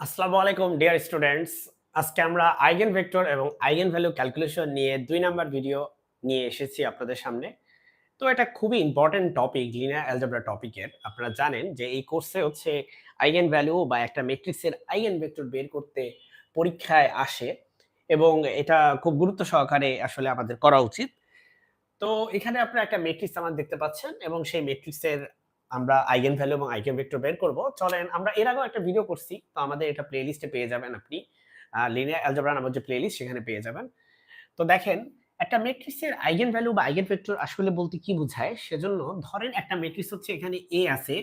আসসালামু আলাইকুম, deer students. আজকে আমরা আইগেন ভেক্টর এবং আইগেন ভ্যালু ক্যালকুলেশন নিয়ে দুই নাম্বার ভিডিও নিয়ে এসেছি আপনাদের সামনে। তো এটা খুবই ইম্পর্টেন্ট টপিক লিনিয়ার অ্যালজেব্রা টপিকের আপনারা জানেন যে এই কোর্সে হচ্ছে আইগেন ভ্যালু বা একটা ম্যাট্রিক্সের আইগেন ভেক্টর বের করতে পরীক্ষায় আসে এবং এটা খুব গুরুত্ব সহকারে আসলে আমাদের করা উচিত। তো এখানে আপনারা একটা ম্যাট্রিক্স আমার দেখতে পাচ্ছেন এবং সেই ম্যাট্রিক্সের আমরা আইগেন ভ্যালু এবং আইগেন ভেক্টর বের করব। চলেন, আমরা এর আগেও একটা ভিডিও করছি, তো আমাদের এটা প্লেলিস্টে পেয়ে যাবেন আপনি। লিনিয়ার অ্যালজেব্রা নামের যে প্লেলিস্ট সেখানে পেয়ে যাবেন। তো দেখেন, একটা ম্যাট্রিক্সের আইগেন ভ্যালু বা আইগেন ভেক্টর আসলে বলতে কি বোঝায়, সেজন্য ধরেন একটা ম্যাট্রিক্স হচ্ছে এখানে এ আছে,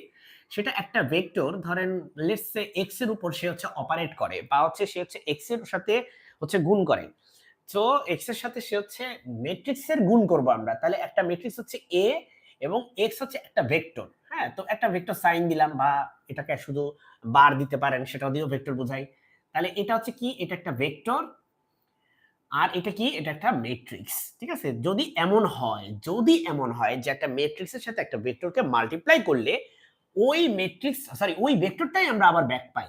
সেটা একটা ভেক্টর ধরেন লেটস সে এক্সের উপর সে হচ্ছে অপারেট করে, বা হচ্ছে সে হচ্ছে এক্সের সাথে হচ্ছে গুণ করে। তো এক্সের সাথে সে হচ্ছে ম্যাট্রিক্সের গুণ করব আমরা, তাহলে একটা ম্যাট্রিক্স হচ্ছে এ এবং এক্স হচ্ছে একটা ভেক্টর হ্যাঁ তো একটা ভেক্টর সাইন দিলাম বা এটাকে শুধু বার দিতে পারেন সেটা দিয়েও ভেক্টর বোঝাই। তাহলে এটা হচ্ছে কি? এটা একটা ভেক্টর আর এটা কি? এটা একটা ম্যাট্রিক্স ঠিক আছে? যদি এমন হয়, যদি এমন হয় যে একটা ম্যাট্রিক্সের সাথে একটা ভেক্টরকে মাল্টিপ্লাই করলে, ওই ম্যাট্রিক্স সরি ওই ভেক্টরটাই আমরা আবার ব্যাক পাই।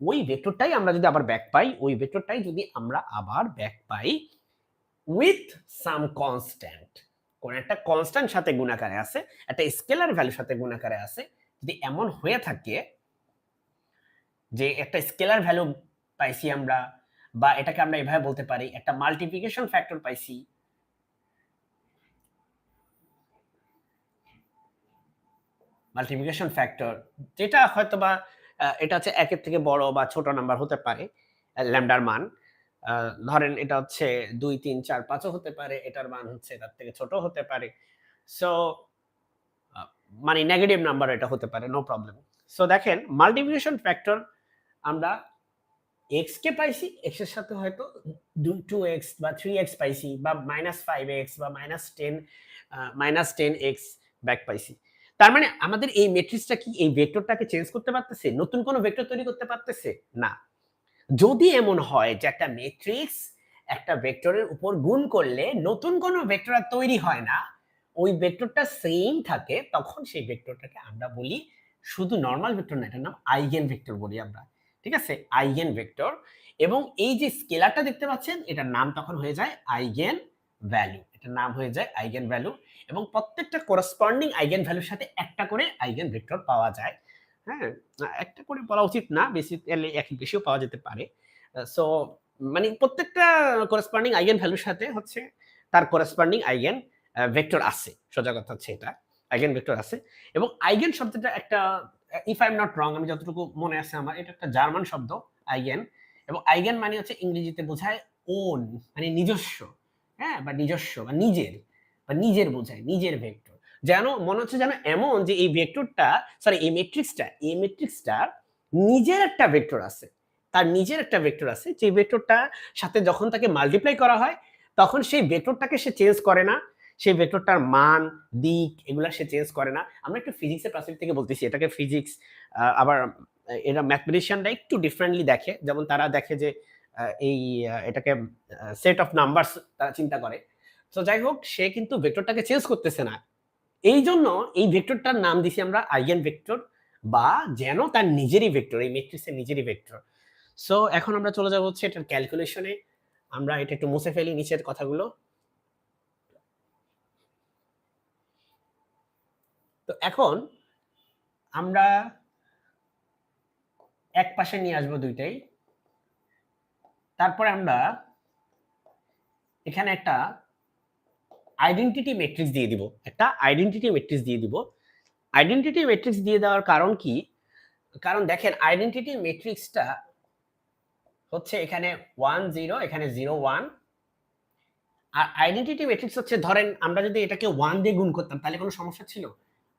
ওই ভেক্টরটাই আমরা যদি আবার ব্যাক পাই, ওই ভেক্টরটাই যদি আমরা আবার ব্যাক পাই উইথ সাম কনস্ট্যান্ট কোন একটা কনস্ট্যান্ট সাথে গুণাকারে আছে, একটা স্কেলার ভ্যালুর সাথে গুণাকারে আছে, যদি এমন হয়ে থাকে যে একটা স্কেলার ভ্যালু পাইছি আমরা বা এটাকে আমরা এভাবে বলতে পারি, একটা মাল্টিপ্লিকেশন ফ্যাক্টর পাইছি মাল্টিপ্লিকেশন ফ্যাক্টর যেটা হয়তো বা এটা হচ্ছে একের থেকে বড় বা ছোট নাম্বার হতে পারে ল্যামডার মান। ধরেন এটা হচ্ছে দুই, তিন, চার, পাঁচও হতে পারে, এটার মান হচ্ছে তার থেকে ছোট হতে পারে। সো মানে নেগেটিভ নাম্বার এটা হতে পারে নো প্রবলেম সো দেখেন মাল্টিপ্লিকেশন ফ্যাক্টর আমরা এক্স কে পাইছি এক্সের সাথে হয়তো টু এক্স বা থ্রি এক্স পাইছি বা মাইনাস ফাইভ এক্স বা minus ten minus ten x back পাইছি। তার মানে আমাদের এই মেট্রিক্সটা কি এই ভেক্টরটাকে চেঞ্জ করতে পারতেছে? নতুন কোনো ভেক্টর তৈরি করতে পারতেছে? না। যদি এমন হয় যে একটা ম্যাট্রিক্স একটা ভেক্টরের উপর গুণ করলে নতুন কোনো ভেক্টর আর তৈরি হয় না, ওই ভেক্টরটা সেম থাকে, তখন সেই ভেক্টরটাকে আমরা বলি শুধু নর্মাল ভেক্টর না, এটার নাম আইগেন ভেক্টর বলি আমরা, ঠিক আছে? আইগেন ভেক্টর এবং এই যে স্কেলারটা দেখতে পাচ্ছেন, এটার নাম তখন হয়ে যায় আইগেন ভ্যালু এটার নাম হয়ে যায় আইগেন ভ্যালু এবং প্রত্যেকটা করসপন্ডিং আইগেন ভ্যালুর সাথে একটা করে আইগেন ভেক্টর পাওয়া যায়। হ্যাঁ একটা করে বলা উচিত না বেসিক্যালি এক, বেশিও পাওয়া যেতে পারে। সো মানে প্রত্যেকটা করসপন্ডিং আইগেন ভ্যালুর সাথে হচ্ছে তার করসপন্ডিং আইগেন ভেক্টর আছে। সোজা কথা হচ্ছে এটা আইগেন ভেক্টর আছে। এবং আইগেন শব্দটা একটা if I am not wrong আমি যতটুকু মনে আছে আমার, এটা একটা জার্মান শব্দ আইগেন এবং আইগেন মানে হচ্ছে ইংরেজিতে বোঝায় ওন মানে নিজস্ব হ্যাঁ বা নিজস্ব, বা নিজের বা নিজের বোঝায়, নিজের ভেক্টর যেন, মনে হচ্ছে যেন এমন যে এই ভেক্টরটা সরি এই মেট্রিক্সটা এই মেট্রিক্সটা নিজের একটা ভেক্টর আছে। তার নিজের একটা ভেক্টর আছে। যে ভেক্টরটা সাথে যখন তাকে মাল্টিপ্লাই করা হয়, তখন সেই ভেক্টরটাকে সে চেঞ্জ করে না। সেই ভেক্টরটার মান, দিক এগুলা সে চেঞ্জ করে না। আমরা একটু ফিজিক্সের পার্সপেক্টিভ থেকে বলতেছি। এটাকে ফিজিক্স আবার এরা ম্যাথমেটিশিয়ানরা একটু ডিফারেন্টলি দেখে। যেমন তারা দেখে যে এই এটাকে সেট অফ নাম্বারস তারা চিন্তা করে। তো যাই হোক, সে কিন্তু ভেক্টরটাকে চেঞ্জ করতেছে না। এই জন্য এই ভেক্টরটার নাম দিছি আমরা আইগেন ভেক্টর বা যেন তার নিজেরই ভেক্টর, এই ম্যাট্রিক্সের নিজেরই ভেক্টর। সো এখন আমরা চলে যাব হচ্ছে এটার ক্যালকুলেশনে আমরা এটা একটু মুছে ফেলি নিচের কথাগুলো। তো এখন আমরা এক পাশে নিয়ে আসব দুইটাই। তারপরে আমরা এখানে একটা আইডেন্টিটি ম্যাট্রিক্স দিয়ে দিব। একটা আইডেন্টিটি ম্যাট্রিক্স দিয়ে দিব। আইডেন্টিটি ম্যাট্রিক্স দিয়ে দেওয়ার কারণ কি? কারণ দেখেন আইডেন্টিটি ম্যাট্রিক্সটা হচ্ছে এখানে ওয়ান জিরো এখানে জিরো ওয়ান আর আইডেন্টিটি ম্যাট্রিক্স হচ্ছে, ধরেন আমরা যদি এটাকে ওয়ান দিয়ে গুণ করতাম, তাহলে কোনো সমস্যা ছিল?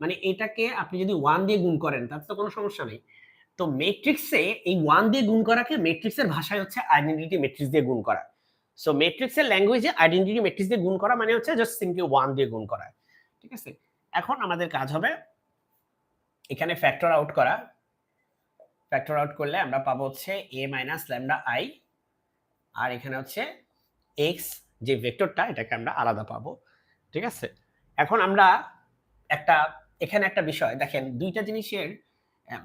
মানে এটাকে আপনি যদি ওয়ান দিয়ে গুণ করেন তাতে তো কোনো সমস্যা নেই। তো ম্যাট্রিক্সে এই ওয়ান দিয়ে গুণ করাকে ম্যাট্রিক্সের ভাষায় হচ্ছে আইডেন্টিটি ম্যাট্রিক্স দিয়ে গুণ করা। সো ম্যাট্রিক্সের ল্যাঙ্গুয়েজে আইডেন্টিটি ম্যাট্রিক্স দিয়ে গুণ করা মানে হচ্ছে জাস্ট সিম্পলি ওয়ান দিয়ে গুণ করা। ঠিক আছে? এখন আমাদের কাজ হবে এখানে ফ্যাক্টর আউট করা। ফ্যাক্টর আউট করলে আমরা পাবো হচ্ছে এ মাইনাস ল্যামডা আই আর এখানে হচ্ছে এক্স যে ভেক্টরটা এটাকে আমরা আলাদা পাবো। ঠিক আছে? এখন আমরা একটা, এখানে একটা বিষয়, দেখেন দুইটা জিনিসের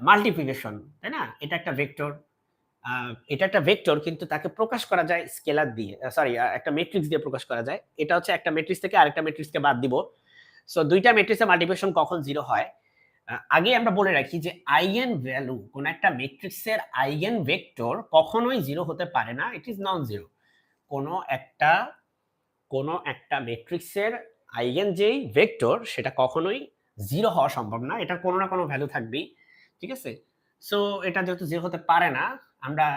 মাল্টিপ্লিকেশন তাই না? এটা একটা ভেক্টর এটা একটা ভেক্টর কিন্তু তাকে প্রকাশ করা যায় স্কেলার দিয়ে সরি একটা ম্যাট্রিক্স দিয়ে প্রকাশ করা যায়। এটা হচ্ছে একটা ম্যাট্রিক্স থেকে আরেকটা ম্যাট্রিক্সকে বাদ দিব। সো দুইটা ম্যাট্রিক্সের মাল্টিপ্লিকেশন কখন জিরো হয়? আগে আমরা বলে রাখি যে আইগেন ভ্যালু কোন একটা ম্যাট্রিক্সের আইগেন ভেক্টর কখনোই জিরো হতে পারে না ইট ইজ নন জিরো কোনো একটা কোনো একটা ম্যাট্রিক্সের আইগেন যেই ভেক্টর সেটা কখনোই জিরো হওয়া সম্ভব না। এটার কোনো না কোনো ভ্যালু থাকবেই। ঠিক আছে? সো এটা যেহেতু জিরো হতে পারে না, আমরা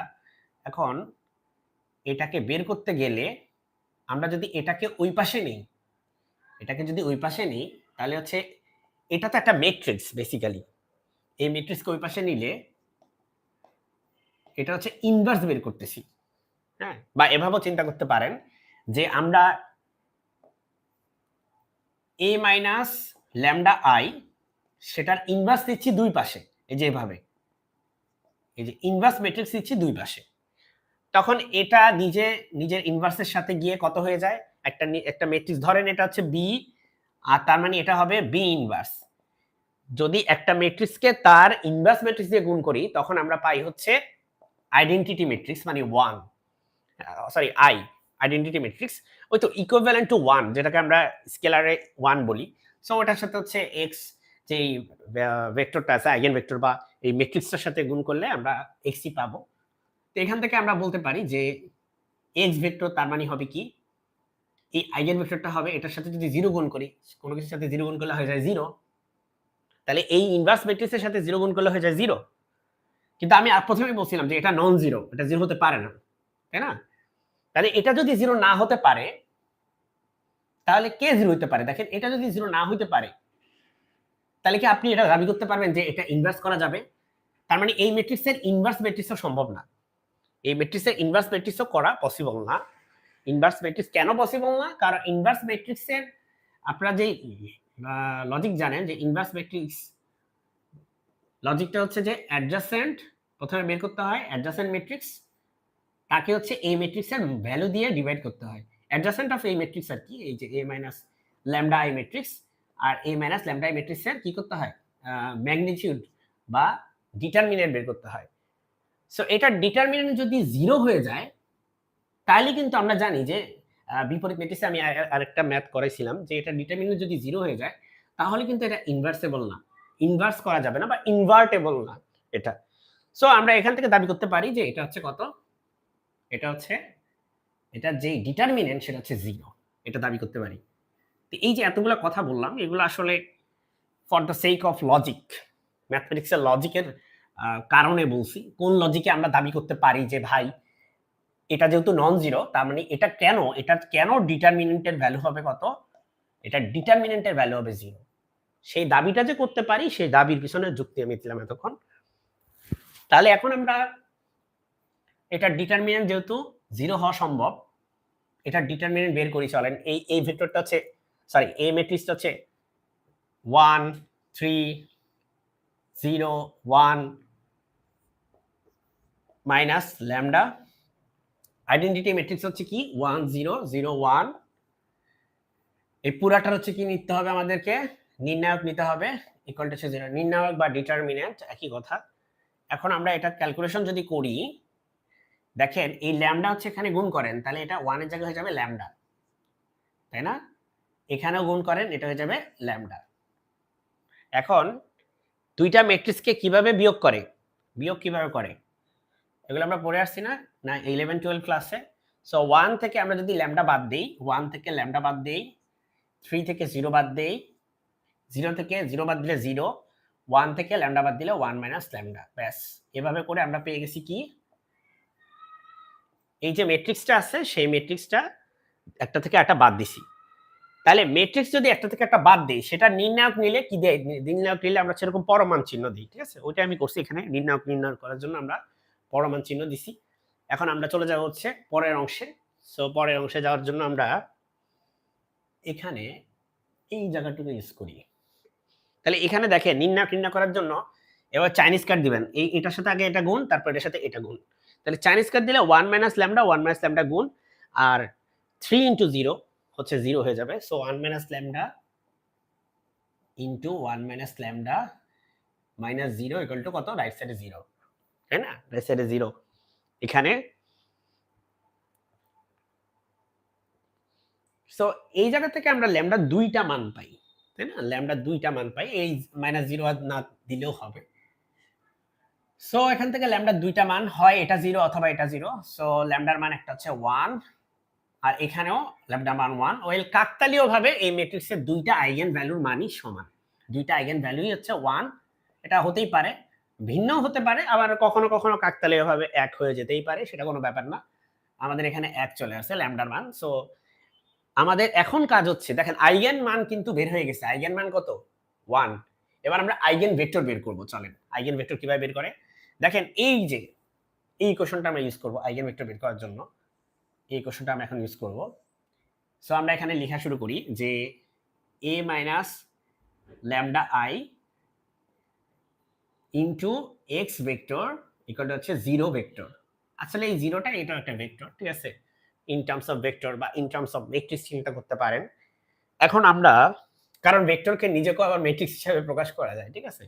এখন এটাকে বের করতে গেলে আমরা যদি এটাকে ওই পাশে নিই, এটাকে যদি ওই পাশে নিই, তাহলে হচ্ছে এটা তো একটা ম্যাট্রিক্স বেসিক্যালি এই ম্যাট্রিক্সকে ওই পাশে নিলে এটা হচ্ছে ইনভার্স বের করতেছি হ্যাঁ? বা এভাবেও চিন্তা করতে পারেন যে আমরা এ মাইনাস ল্যামডা আই সেটার ইনভার্স দিচ্ছি দুই পাশে, এই যে এভাবে। এই যে ইনভার্স ম্যাট্রিক্স দিচ্ছি দুই পাশে। তখন এটা নিজে, নিজের ইনভার্সের সাথে গিয়ে কত হয়ে যায়? একটা একটা ম্যাট্রিক্স ধরেন এটা হচ্ছে বি আর তার মানে এটা হবে বি ইনভার্স যদি একটা ম্যাট্রিক্সকে তার ইনভার্স ম্যাট্রিক্স দিয়ে গুণ করি, তখন আমরা পাই হচ্ছে আইডেন্টিটি ম্যাট্রিক্স মানে one sorry I identity matrix ওই তো ইকুইভ্যালেন্ট টু ওয়ান যেটাকে আমরা স্কেলারে ওয়ান বলি। সো ওটার সাথে হচ্ছে এক্স যেই ভেক্টরটা আছে আইগেন ভেক্টর বা এই ম্যাট্রিক্সটার সাথে গুণ করলে আমরা এক্সই পাবো। তো এখান থেকে আমরা বলতে পারি যে এক্স ভেক্টর তার মানে হবে কি? এই আইগেন ভেক্টরটা হবে, এটার সাথে যদি জিরো গুণ করি, কোনো কিছুর সাথে জিরো গুণ করলে হয়ে যায় জিরো তাহলে এই ইনভার্স ম্যাট্রিক্সের সাথে জিরো গুণ করলে হয়ে যায় জিরো কিন্তু আমি আর প্রথমেই বলছিলাম যে এটা নন জিরো এটা জিরো হতে পারে না, তাই না? তাহলে এটা যদি জিরো না হতে পারে, তাহলে কে জিরো হতে পারে? দেখেন, এটা যদি জিরো না হইতে পারে তাহলে কি আপনি এটা দাবি করতে পারবেন যে এটা ইনভার্স করা যাবে? তার মানে এই ম্যাট্রিক্সের ইনভার্স ম্যাট্রিক্সও সম্ভব না। এই ম্যাট্রিক্সের ইনভার্স ম্যাট্রিক্সও করা পসিবল না। ইনভার্স ম্যাট্রিক্স কেন পসিবল না? কারণ ইনভার্স ম্যাট্রিক্সের আপনারা যে লজিক জানেন যে ইনভার্স ম্যাট্রিক্স লজিকটা হচ্ছে যে অ্যাডজাসেন্ট প্রথমে বের করতে হয় অ্যাডজাসেন্ট ম্যাট্রিক্স তাকে হচ্ছে এই ম্যাট্রিক্সের ভ্যালু দিয়ে ডিভাইড করতে হয়। অ্যাডজাসেন্ট অফ এই ম্যাট্রিক্স আর কি, এই যে A minus lambda I matrix R A minus lambda ম্যাট্রিক্সের কি করতে হয়? ম্যাগনিটিউড বা ডিটারমিনেন্ট বের করতে হয়। সো এটা ডিটারমিনেন্ট যদি জিরো হয়ে যায়, তাহলে কিন্তু আমরা জানি যে বিপরীত ম্যাট্রিক্সে আমি আরেকটা ম্যাথ করেছিলাম যে এটা ডিটারমিনেন্ট যদি জিরো হয়ে যায়, তাহলে কিন্তু এটা ইনভার্সেবল না। ইনভার্স করা যাবে না বা ইনভার্টেবল না এটা। সো আমরা এখান থেকে দাবি করতে পারি যে এটা হচ্ছে কত? এটা হচ্ছে, এটা যে ডিটারমিনেন্ট সেটা হচ্ছে জিরো এটা দাবি করতে পারি। তো এই যে এতগুলো কথা বললাম, এগুলো আসলে for the sake of logic ম্যাথমেটিক্সের লজিকের কারণে বলছি, কোন লজিকে আমরা দাবি করতে পারি যে ভাই, এটা যেহেতু নন জিরো তার মানে এটা কেন এটা কেন ডিটারমিনেন্টের ভ্যালু হবে কত? এটা ডিটারমিনেন্টের ভ্যালু হবে জিরো সেই দাবিটা যে করতে পারি, সেই দাবির পিছনে যুক্তি আমি দিলাম এতক্ষণ। তাহলে এখন আমরা এটা ডিটারমিনেন্ট যেহেতু জিরো হওয়া সম্ভব, এটা ডিটারমিনেন্ট বের করি, চলেন। এই এই ভেক্টরটা হচ্ছে সরি এই ম্যাট্রিক্সটা হচ্ছে one three zero one minus lambda identity matrix হচ্ছে কি? ওয়ান জিরো জিরো ওয়ান এই পুরাটার হচ্ছে কি নিতে হবে আমাদেরকে? নির্ণায়ক নিতে হবে ইকুয়াল টু নির্ণায়ক বা ডিটারমিনেন্ট একই কথা। এখন আমরা এটা ক্যালকুলেশন যদি করি, দেখেন এই ল্যামডা হচ্ছে এখানে গুণ করেন, তাহলে এটা ওয়ানের জায়গায় হয়ে যাবে ল্যামডা তাই না? এখানেও গুণ করেন, এটা হয়ে যাবে ল্যামডা। এখন দুইটা ম্যাট্রিক্সকে কীভাবে বিয়োগ করে? বিয়োগ কীভাবে করে? এগুলো আমরা পড়ে আসছি না না ইলেভেন টুয়েলভ ক্লাসে সো ওয়ান থেকে আমরা যদি ল্যামডা বাদ দিই ওয়ান থেকে ল্যামডা বাদ দিই থ্রি থেকে জিরো বাদ দেই জিরো থেকে জিরো বাদ দিলে জিরো ওয়ান থেকে ল্যামডা বাদ দিলে ওয়ান মাইনাস ল্যামডা, ব্যাস। এভাবে করে আমরা পেয়ে গেছি কি? এই যে ম্যাট্রিক্সটা আছে, সেই ম্যাট্রিক্সটা একটা থেকে একটা বাদ দিছি। তাহলে ম্যাট্রিক্স যদি একটা থেকে একটা বাদ দিই, সেটা নির্ণায়ক নিলে কি দেয়? নির্ণায়ক নিলে আমরা সেরকম পরমান চিহ্ন দিই, ঠিক আছে? ওইটা আমি করছি এখানে, নির্ণায়ক নির্ণয় করার জন্য আমরা পরমান চিহ্ন দিছি। এখন আমরা চলে যাব হচ্ছে পরের অংশে। সো পরের অংশে যাওয়ার জন্য আমরা এখানে এই জায়গাটুকু ইউজ করি। তাহলে এখানে দেখেন, নির্ণায়ক নির্ণয় করার জন্য এবার চাইনিজ কার্ড দিবেন। এই, এটার সাথে আগে এটা গুণ, তারপর এটার সাথে এটা গুণ। তাহলে চাইনিজ কার্ড দিলে one minus lambda one minus lambda গুণ, আর থ্রি ইন্টু জিরো হচ্ছে জিরো হয়ে যাবে। So one minus lambda into one minus lambda minus zero equal to কত? রাইট সাইডে জিরো তাই না? রাইট সাইডে জিরো এখানে সো এই জায়গা থেকে আমরা ল্যামডা দুইটা মান পাই। তাই না? ল্যামডা দুইটা মান পাই। এই মাইনাস জিরো না দিলেও হবে। সো এখান থেকে ল্যামডা দুইটা মান হয়, এটা জিরো অথবা এটা জিরো সো ল্যামডার মান একটা হচ্ছে ওয়ান আর এখানেও ল্যামডা মান ওয়ান ওয়েল কাকতালীয় ভাবে এই ম্যাট্রিক্সের দুইটা আইগেন ভ্যালুর মানই সমান। দুইটা আইগেন ভ্যালুই হচ্ছে ওয়ান এটা হতেই পারে ভিন্ন হতে পারে, আবার কখনো কখনো কাকতালীয় ভাবে এক হয়ে যেতেই পারে, সেটা কোনো ব্যাপার না। আমাদের এখানে এক চলে আসে ল্যামডার মান সো আমাদের এখন কাজ হচ্ছে, দেখেন আইগেন মান কিন্তু বের হয়ে গেছে আইগেন মান কত? ওয়ান এবার আমরা আইগেন ভেক্টর বের করব, চলেন। আইগেন ভেক্টর কীভাবে বের করে? দেখেন এই যে, এই কোশ্চেনটা আমরা ইউজ করব আইগেন ভেক্টর বের করার জন্য। এই কোশ্চেনটা আমরা এখন ইউজ করব। সো আমরা এখানে লেখা শুরু করি যে A minus lambda I into x vector equal হচ্ছে জিরো ভেক্টর আসলে এই জিরোটা এটা একটা ভেক্টর ঠিক আছে? ইন টার্মস অফ ভেক্টর বা ইন টার্মস অফ ম্যাট্রিক্স চিন্তা করতে পারেন। এখন আমরা, কারণ ভেক্টরকে নিজেকেও আবার ম্যাট্রিক্স হিসাবে প্রকাশ করা যায়, ঠিক আছে?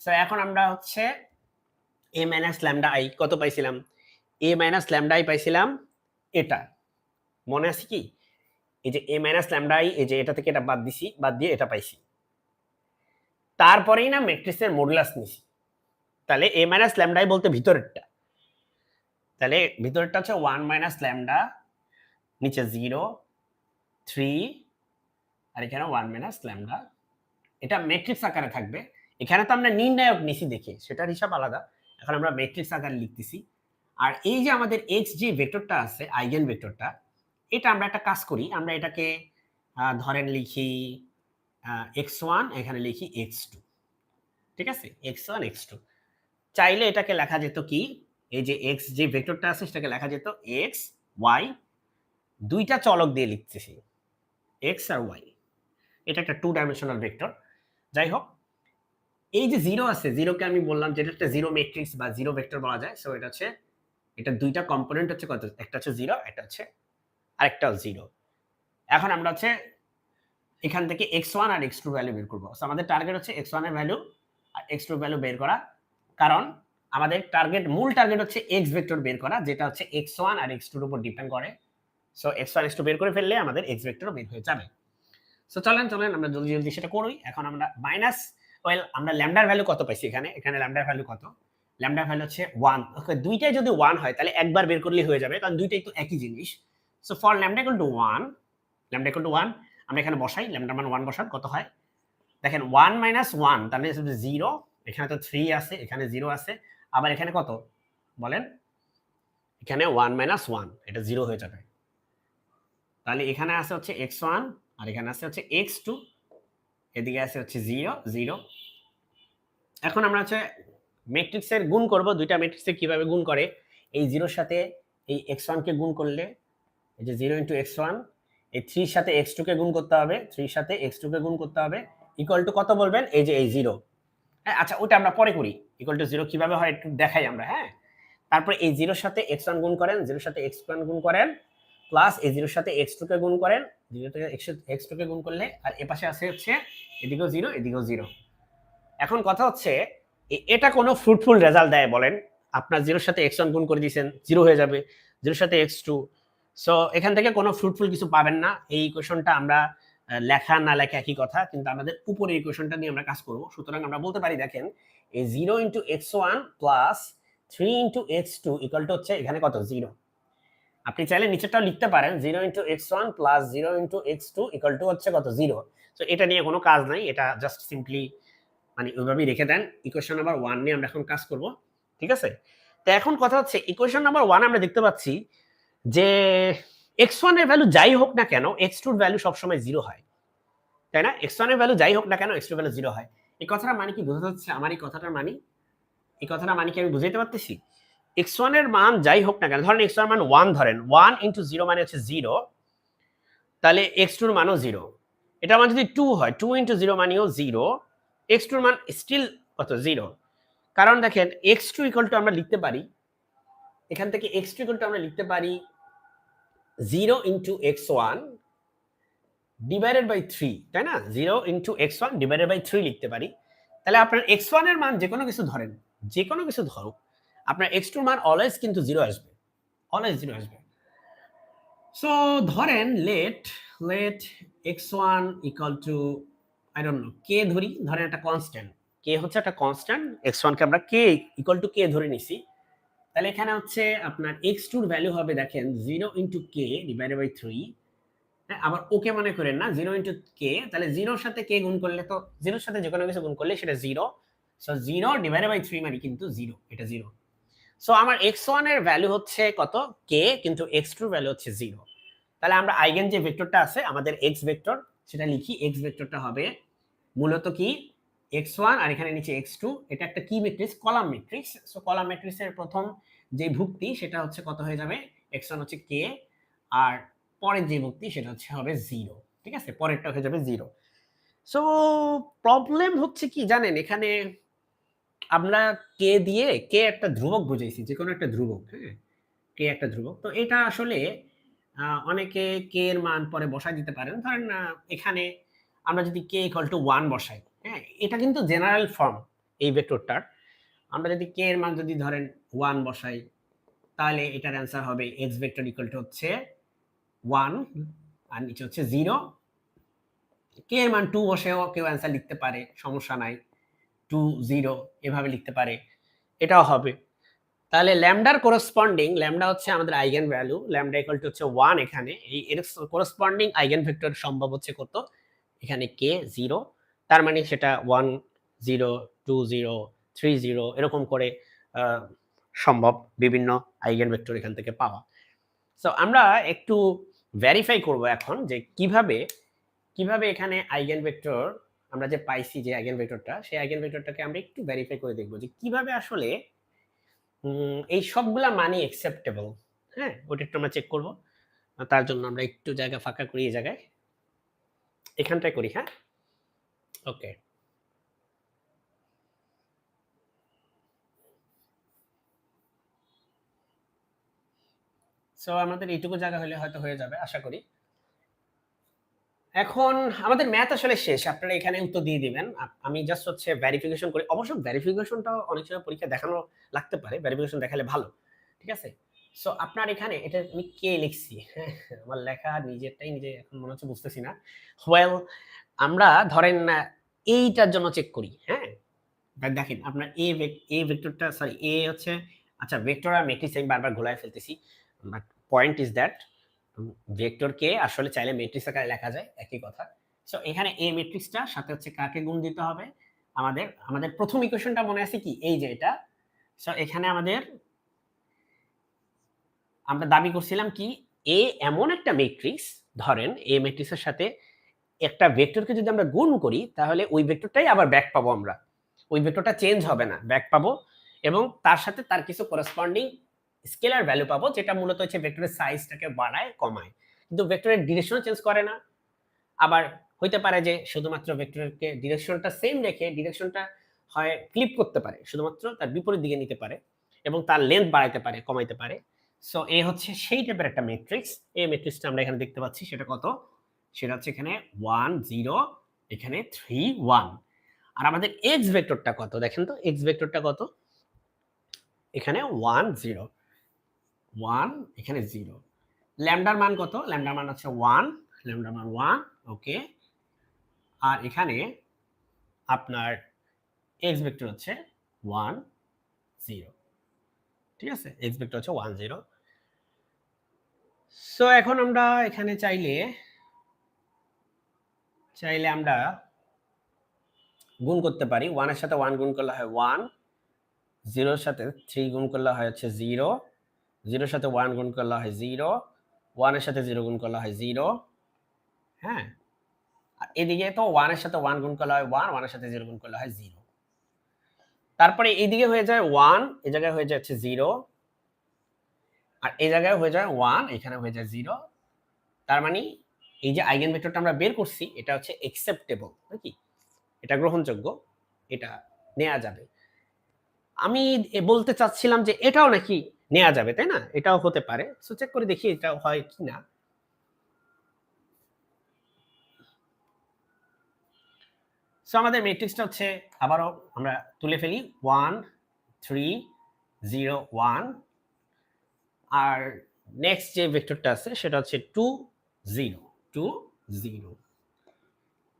সো এখন আমরা হচ্ছে এ মাইনাস ল্যামডা আই কত পাইছিলাম? এ মাইনাস ল্যামডা আই পাইছিলাম এটা। মনে আছে কি? এই যে এ মাইনাস ল্যামডা আই এই যে এটা থেকে এটা বাদ দিছি, বাদ দিয়ে এটা পাইছি। তারপরেই না ম্যাট্রিক্সের মডুলাস নিছি। তাহলে এ মাইনাস ল্যামডা আই বলতে ভিতরেরটা। তাহলে ভিতরেরটা হচ্ছে ওয়ান মাইনাস ল্যামডা নিচে জিরো থ্রি আর এখানে ওয়ান মাইনাস ল্যামডা এটা ম্যাট্রিক্স আকারে থাকবে। এখানে তো আমরা নির্ণায়ক নিছি দেখে, সেটার হিসাব আলাদা। এখন আমরা ম্যাট্রিক্স আকারে লিখতেছি। আর এই যে আমাদের এক্স যে ভেক্টরটা আছে আইগেন ভেক্টরটা এটা আমরা একটা কাজ করি, আমরা এটাকে ধরেন লিখি এক্স ওয়ান এখানে লিখি এক্স টু ঠিক আছে? এক্স ওয়ান এক্স টু চাইলে এটাকে লেখা যেত কি? এই যে এক্স যে ভেক্টরটা আছে, সেটাকে লেখা যেত এক্স ওয়াই দুইটা চলক দিয়ে লিখতেছি এক্স আর ওয়াই এটা একটা টু ডাইমেনশনাল ভেক্টর। যাই হোক, এই যে জিরো আছে জিরোকে আমি বললাম, যেটা একটা জিরো ম্যাট্রিক্স বা জিরো ভেক্টর বলা যায় সো এটা হচ্ছে এটা দুইটা কম্পোনেন্ট হচ্ছে কত? একটা হচ্ছে জিরো একটা হচ্ছে আরেকটাও জিরো এখন আমরা হচ্ছে এখান থেকে এক্স ওয়ান আর এক্স টু ভ্যালু বের করব। আমাদের টার্গেট হচ্ছে এক্স ওয়ানের ভ্যালু আর এক্স টু ভ্যালু বের করা। কারণ আমাদের টার্গেট মূল টার্গেট হচ্ছে এক্স ভেক্টর বের করা, যেটা হচ্ছে এক্স ওয়ান আর এক্স টুর উপর ডিপেন্ড করে। So x one x two বের করে ফেললে আমাদের এক্স ভেক্টরও বের হয়ে যাবে। সো চলেন চলেন, আমরা জলদি জলদি সেটা করি। এখন আমরা মাইনাস ওয়েল আমরা ল্যামডার ভ্যালু কত পাইছি এখানে? এখানে ল্যামডার ভ্যালু কত? ল্যামডার ভ্যালু হচ্ছে ওয়ান ওকে, দুইটাই যদি ওয়ান হয়, তাহলে একবার বের করলেই হয়ে যাবে, কারণ দুইটাই তো একই জিনিস। So for lambda equal to one lambda equal to one আমরা এখানে বসাই ল্যামডা মান ওয়ান বসান, কত হয়? দেখেন ওয়ান মাইনাস ওয়ান তাহলে জিরো এখানে তো থ্রি আছে, এখানে জিরো আছে, আবার এখানে কত? বলেন, এখানে ওয়ান মাইনাস ওয়ান এটা জিরো হয়ে যাবে। তাহলে এখানে আছে হচ্ছে এক্স ওয়ান আর এখানে আছে হচ্ছে এক্স টু এদিকে আছে হচ্ছে জিরো জিরো এখন আমরা হচ্ছে ম্যাট্রিক্সের গুণ করব, দুইটা ম্যাট্রিক্সে কীভাবে গুণ করে? এই জিরোর সাথে এই এক্স ওয়ানকে গুণ করলে, এই যে জিরো ইন্টু এক্স ওয়ান এই থ্রির সাথে এক্স টুকে গুণ করতে হবে থ্রির সাথে এক্স টুকে গুণ করতে হবে ইকুয়াল টু কত বলবেন? এই যে এই জিরো হ্যাঁ আচ্ছা ওটা আমরা পরে করি। ইকুয়াল টু জিরো কীভাবে হয় একটু দেখাই আমরা হ্যাঁ? তারপরে এই জিরোর সাথে এক্স ওয়ান গুণ করেন জিরোর সাথে এক্স ওয়ান গুণ করেন প্লাস এই জিরোর সাথে এক্স টুকে গুণ করেন জিরো থেকে এক্স এক্স টুকে গুণ করলে, আর এ পাশে আছে হচ্ছে, এদিকেও জিরো এদিকেও জিরো এখন কথা হচ্ছে এটা কোনো ফ্রুটফুল রেজাল্ট দেয় বলেন। আপনার জিরোর সাথে এক্স ওয়ান গুণ করে দিয়েছেন জিরো হয়ে যাবে জিরোর সাথে এক্স টু সো এখান থেকে কোনো ফ্রুটফুল কিছু পাবেন না। এই ইকুয়েশনটা আমরা লেখা না লেখা একই কথা, কিন্তু আমাদের উপরে ইকুয়েশনটা নিয়ে আমরা কাজ করব। সুতরাং আমরা বলতে পারি, দেখেন, এই zero into x one plus three into x two equal to হচ্ছে এখানে কত? জিরো আপনি চাইলে নিচেরটাও লিখতে পারেন zero into x one plus zero into x two equal to হচ্ছে কত? জিরো তো এটা নিয়ে কোনো কাজ নাই, এটা জাস্ট সিম্পলি মানে ওইভাবেই রেখে দেন। ইকুয়েশন নাম্বার ওয়ান নিয়ে আমরা এখন কাজ করব, ঠিক আছে? তো এখন কথা হচ্ছে ইকুয়েশন নাম্বার ওয়ান আমরা দেখতে পাচ্ছি যে এক্স ওয়ানের ভ্যালু যাই হোক না কেন এক্স টুর ভ্যালু সবসময় জিরো হয়। তাই না? এক্স ওয়ানের ভ্যালু যাই হোক না কেন এক্স টু ভ্যালু জিরো হয়। এই কথাটা মানে কি বোঝাতে হচ্ছে? আমার এই কথাটার মানে এই কথাটা মানে কি আমি বুঝাইতে পারতেছি? এক্স ওয়ানের মান যাই হোক না কেন, ধরেন এক্স ওয়ান মান ওয়ান ধরেন ওয়ান ইন্টু জিরো মানে হচ্ছে জিরো তাহলে এক্স টুর মানও জিরো এটা মান যদি টু হয় টু ইন্টু জিরো মানেও জিরো এক্স টুর মান স্টিল কত? জিরো কারণ দেখেন এক্স টু ইকুয়াল টু আমরা লিখতে পারি, এখান থেকে এক্স ইকুয়াল টু আমরা লিখতে পারি zero into x one divided by three তাই না? Zero into x one divided by three লিখতে পারি। তাহলে আপনার এক্স ওয়ানের মান যে কোনো কিছু ধরেন যে কোনো কিছু ধরো আপনার এক্স টুর মান অলওয়েজ কিন্তু জিরো আসবে অলওয়েজ জিরো আসবে। সো ধরেন let let x one equal to I don't know k ধরি, ধরেন একটা কনস্ট্যান্ট কে হচ্ছে একটা কনস্ট্যান্ট এক্স ওয়ানকে আমরা কে ইকুয়াল টু কে ধরে নিছি। তাহলে এখানে হচ্ছে আপনার এক্স টুর ভ্যালু হবে দেখেন zero into k divided by three হ্যাঁ আবার ওকে মনে করেন না জিরো ইন্টু কে তাহলে জিরোর সাথে কে গুণ করলে তো জিরোর সাথে যে কোনো কিছু গুণ করলে সেটা zero so zero divided by three মানে কিন্তু জিরো এটা জিরো সো আমার এক্স ওয়ানের ভ্যালু হচ্ছে কত? কে কিন্তু এক্স টুর ভ্যালু হচ্ছে জিরো তাহলে আমরা আইগেন যে ভেক্টরটা আছে, আমাদের এক্স ভেক্টর সেটা লিখি এক্স ভেক্টরটা হবে মূলত কি? এক্স ওয়ান আর এখানে নিচে এক্স টু এটা একটা কি matrix column matrix so column ম্যাট্রিক্সের প্রথম যে ভুক্তি, সেটা হচ্ছে কত হয়ে যাবে? এক্স ওয়ান হচ্ছে কে আর পরের যে ভুক্তি, সেটা হচ্ছে হবে জিরো ঠিক আছে? পরেরটা হয়ে যাবে জিরো সো প্রবলেম হচ্ছে কি জানেন? এখানে আমরা কে দিয়ে কে একটা ধ্রুবক বুঝাইছি যে কোনো একটা ধ্রুবক হ্যাঁ? কে একটা ধ্রুবক। তো এটা আসলে অনেকে কে এর মান পরে বসাই দিতে পারেন। ধরেন এখানে আমরা যদি কে ইকুয়াল টু ওয়ান বসাই হ্যাঁ এটা কিন্তু জেনারেল ফর্ম এই ভেক্টরটার আমরা যদি কে এর মান যদি ধরেন ওয়ান বসাই, তাহলে এটার অ্যান্সার হবে এক্স ভেক্টর ইকুয়াল টু হচ্ছে ওয়ান আর নিচে হচ্ছে জিরো কে এর মান টু বসেও কেউ অ্যান্সার লিখতে পারে, সমস্যা নাই। টু জিরো এভাবে লিখতে পারে। এটাও হবে। তাহলে ল্যামডার করসপন্ডিং ল্যামডা হচ্ছে আমাদের eigen value lambda equal to হচ্ছে ওয়ান এখানে। এই এর করসপন্ডিং আইগেন ভেক্টর সম্ভব হচ্ছে কত? এখানে কে জিরো তার মানে সেটা one zero two zero three zero এরকম করে সম্ভব বিভিন্ন আইগেন ভেক্টর এখান থেকে পাওয়া। সো আমরা একটু ভেরিফাই করব এখন যে কীভাবে কীভাবে এখানে আইগেন ভেক্টর আমরা যে পাইছি যে আইগেন ভেক্টরটা সেই আইগেন ভেক্টরটাকে আমরা একটু ভেরিফাই করে দেখব যে কীভাবে আসলে এই সবগুলা মানে অ্যাকসেপ্টেবল হ্যাঁ? ওটা একটু আমরা চেক করব। তার জন্য আমরা একটু জায়গা ফাঁকা করি এই জায়গায়। এখানটায় করি হ্যাঁ? ওকে। সো আমাদের এইটুকু জায়গা হলে হয়তো হয়ে যাবে, আশা করি। এখন আমাদের ম্যাথ আসলে শেষ, আপনারা এখানে উত্তর দিয়ে দিবেন। আমি জাস্ট হচ্ছে ভেরিফিকেশন করি। অবশ্য ভেরিফিকেশনটা অনেক সময় পরীক্ষা দেখানো লাগতে পারে ভেরিফিকেশন দেখালে ভালো, ঠিক আছে? সো আপনার এখানে, এটা আমি কে লিখছি? হ্যাঁ আমার লেখা নিজেরটাই নিজে এখন মনে হচ্ছে বুঝতেছি না। ওয়েল আমরা ধরেন এইটার জন্য চেক করি হ্যাঁ? দেখেন, আপনার এ এ ভেক্টরটা সরি এ হচ্ছে আচ্ছা ভেক্টর আর ম্যাট্রিক্স আমি বারবার ঘোলায় ফেলতেছি। বাট পয়েন্ট ইজ দ্যাট ভেক্টরকে আসলে চাইলে ম্যাট্রিক্স আকারে লেখা যায়, একই কথা। সো এখানে এ ম্যাট্রিক্সটা সাথে হচ্ছে কাকে গুণ দিতে হবে? আমাদের আমাদের প্রথম ইকুয়েশনটা মনে আছে কি? এই যে এটা। সো এখানে আমাদের আমরা দাবি করছিলাম কি এ এমন একটা ম্যাট্রিক্স ধরেন এ ম্যাট্রিক্সের সাথে একটা ভেক্টরকে যদি আমরা গুণ করি, তাহলে ওই ভেক্টরটাই আবার ব্যাক পাবো আমরা। ওই ভেক্টরটা চেঞ্জ হবে না ব্যাক পাবো। এবং তার সাথে তার কিছু করসপন্ডিং স্কেলার ভ্যালু পাবো, যেটা মূলত হচ্ছে ভেক্টরের সাইজটাকে বাড়ায়, কমায়। কিন্তু ভেক্টরের ডিরেকশনও চেঞ্জ করে না। আবার হইতে পারে যে শুধুমাত্র ভেক্টরকে ডিরেকশনটা সেম রেখে ডিরেকশনটা হয় ফ্লিপ করতে পারে, শুধুমাত্র তার বিপরীত দিকে নিতে পারে এবং তার লেন্থ বাড়াইতে পারে, কমাইতে পারে। সো এ হচ্ছে সেই টাইপের একটা ম্যাট্রিক্স এই ম্যাট্রিক্সটা আমরা এখানে দেখতে পাচ্ছি, সেটা কত? সেটা হচ্ছে এখানে ওয়ান জিরো এখানে থ্রি ওয়ান আর আমাদের এক্স ভেক্টরটা কত? দেখেন তো এক্স ভেক্টরটা কত? এখানে ওয়ান জিরো ওয়ান এখানে জিরো ল্যামডার মান কত? ল্যামডার মান হচ্ছে ওয়ান ল্যামডার মান ওয়ান ওকে আর এখানে আপনার এক্স ভেক্টর হচ্ছে ওয়ান জিরো ঠিক আছে? এক্স ভেক্টর হচ্ছে ওয়ান জিরো সো এখন আমরা এখানে চাইলে চাইলে আমরা গুণ করতে পারি। ওয়ানের সাথে ওয়ান গুণ করলে হয় ওয়ান জিরোর সাথে থ্রি গুণ করলে হয় হচ্ছে জিরো জিরোর সাথে ওয়ান গুণ করলে হয় জিরো ওয়ানের সাথে জিরো গুণ করলে হয় জিরো হ্যাঁ? আর এদিকে তো ওয়ানের সাথে ওয়ান গুণ করলে হয় ওয়ান ওয়ানের সাথে জিরো গুণ করলে হয় জিরো তারপরে এইদিকে হয়ে যায় ওয়ান এই জায়গায় হয়ে যাচ্ছে জিরো আর এই জায়গায় হয়ে যায় ওয়ান এখানে হয়ে যায় জিরো তার মানে এই যে আইগেন ভেক্টরটা আমরা বের করছি, এটা হচ্ছে একসেপ্টেবল নাকি এটা গ্রহণযোগ্য, এটা নেওয়া যাবে। আমি বলতে চাচ্ছিলাম যে এটাও নাকি নেওয়া যাবে, তাই না? এটাও হতে পারে। সো চেক করে দেখি এটা হয় কি না সো আমাদের ম্যাট্রিক্সটা হচ্ছে আবারও আমরা তুলে ফেলি। ওয়ান থ্রি জিরো ওয়ান আর নেক্সট যে ভেক্টরটা আছে, সেটা হচ্ছে টু জিরো টু জিরো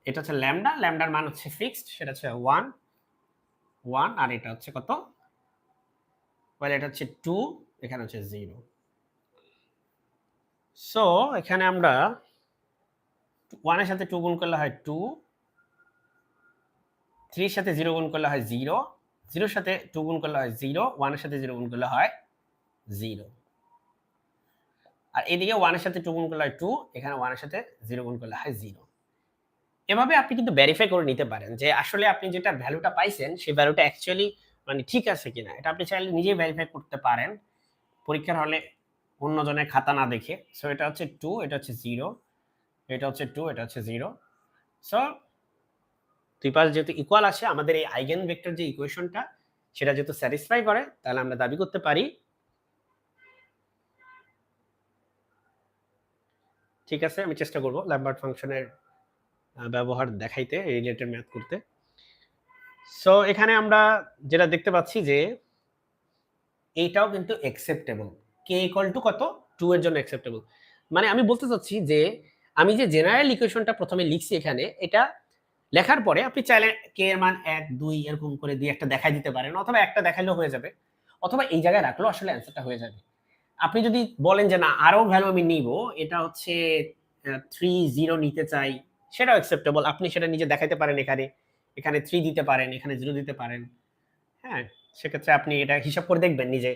এটা হচ্ছে ল্যামডা ল্যামডার মান হচ্ছে ফিক্সড সেটা হচ্ছে ওয়ান ওয়ান আর এটা হচ্ছে কত? ওয়েল এটা হচ্ছে টু এখানে হচ্ছে জিরো সো এখানে আমরা ওয়ানের সাথে টু গুণ করলে হয় টু থ্রির সাথে জিরো গুণ করলে হয় জিরো জিরোর সাথে টু গুণ করলে হয় জিরো ওয়ানের সাথে জিরো গুণ করলে হয় জিরো আর এদিকে ওয়ানের সাথে টু গুণ করলে হয় টু এখানে ওয়ানের সাথে জিরো গুণ করলে হয় জিরো এভাবে আপনি কিন্তু ভেরিফাই করে নিতে পারেন যে আসলে আপনি যেটা ভ্যালুটা পাইছেন, সেই ভ্যালুটা অ্যাকচুয়ালি মানে ঠিক আছে কিনা। এটা আপনি চাইলে নিজেই ভেরিফাই করতে পারেন। পরীক্ষার হলে অন্যজনের খাতা না দেখে। সো এটা হচ্ছে টু এটা হচ্ছে জিরো এটা হচ্ছে টু এটা হচ্ছে জিরো সো দুই পাশ যেহেতু ইকুয়াল আসে আমাদের এই আইগেন ভেক্টর যে ইকুয়েশনটা সেটা যেহেতু স্যাটিসফাই করে, তাহলে আমরা দাবি করতে পারি। ঠিক আছে, আমি চেষ্টা করব ল্যাম্বার্ট ফাংশনের ব্যবহার দেখাইতে রিলেটেড ম্যাথ করতে। সো এখানে আমরা যেটা দেখতে পাচ্ছি যে, এইটাও কিন্তু অ্যাকসেপ্টেবল কে ইকুয়াল টু কত? টু এর জন্য অ্যাকসেপ্টেবল মানে আমি বলতে চাচ্ছি যে, আমি যে জেনারেল ইকুয়েশনটা প্রথমে লিখছি এখানে, এটা লেখার পরে আপনি চাইলে কে এর মান এক, দুই এরকম করে দিয়ে একটা দেখাই দিতে পারেন, অথবা একটা দেখাইলেও হয়ে যাবে। অথবা এই জায়গায় রাখলেও আসলে অ্যান্সারটা হয়ে যাবে। আপনি যদি বলেন যে, না, আরও ভ্যালু আমি নিব, এটা হচ্ছে থ্রি জিরো নিতে চাই, সেটাও অ্যাকসেপ্টেবল আপনি সেটা নিজে দেখাইতে পারেন এখানে। এখানে থ্রি দিতে পারেন, এখানে জিরো দিতে পারেন। হ্যাঁ সেক্ষেত্রে আপনি এটা হিসাব করে দেখবেন নিজে।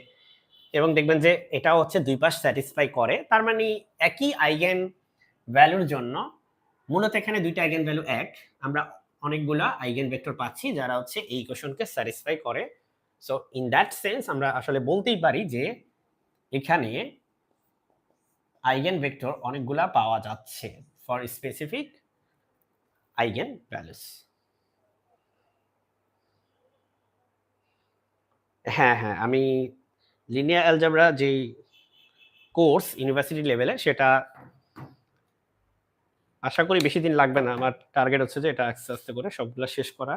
এবং দেখবেন যে, এটাও হচ্ছে দুই পাশ স্যাটিসফাই করে। তার মানে একই আইগেন ভ্যালুর জন্য মূলত এখানে দুইটা আইগেন ভ্যালু এক। আমরা অনেকগুলা আইগেন ভেক্টর পাচ্ছি যারা হচ্ছে এই কোশনকে স্যাটিসফাই করে। সো ইন দ্যাট সেন্স আমরা আসলে বলতেই পারি যে এখানে আইগেন ভেক্টর অনেকগুলা পাওয়া যাচ্ছে ফর স্পেসিফিক আইগেন ভ্যালুস হ্যাঁ হ্যাঁ আমি লিনিয়ার অ্যালজাবরা যেই কোর্স ইউনিভার্সিটি লেভেলে সেটা আশা করি বেশি দিন লাগবে না। আমার টার্গেট হচ্ছে যে এটা আস্তে আস্তে করে সবগুলো শেষ করা।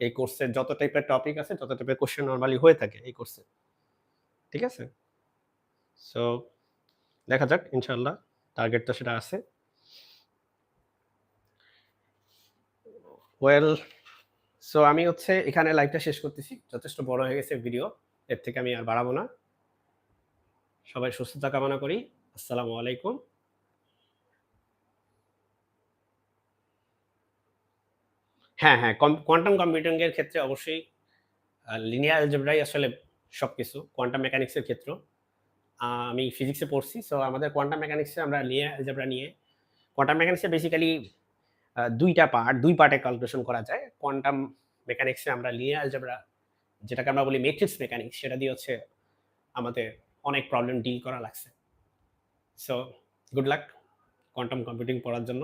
এই কোর্সের যত টাইপের টপিক আছে, তত টাইপের কোশ্চেন নর্মালি হয়ে থাকে এই কোর্সে ঠিক আছে? সো দেখা যাক ইনশাল্লাহ টার্গেট তো সেটা আছে। ওয়েল সো আমি হচ্ছে এখানে লাইভটা শেষ করতেছি। যথেষ্ট বড় হয়ে গেছে ভিডিও এর থেকে আমি আর বাড়াবো না। সবাই সুস্থতা কামনা করি। আসসালামু আলাইকুম। হ্যাঁ হ্যাঁ কোয়ান্টাম কম্পিউটিং এর ক্ষেত্রে অবশ্যই লিনিয়ার অ্যালজেব্রাই আসলে সব কিছু কোয়ান্টাম মেকানিক্সের ক্ষেত্র আমি ফিজিক্সে পড়ছি সো আমাদের কোয়ান্টাম মেকানিক্সে আমরা লিনিয়ার অ্যালজেব্রা নিয়ে কোয়ান্টাম মেকানিক্সে বেসিক্যালি দুইটা পার্ট দুই পার্টে ক্যালকুলেশন করা যায়। কোয়ান্টাম মেকানিক্সে আমরা লিনিয়ার অ্যালজেব্রা যেটাকে আমরা বলি মেট্রিক্স মেকানিক্স সেটা দিয়ে হচ্ছে আমাদের অনেক প্রবলেম ডিল করা লাগছে। So good luck quantum computing পড়ার জন্য।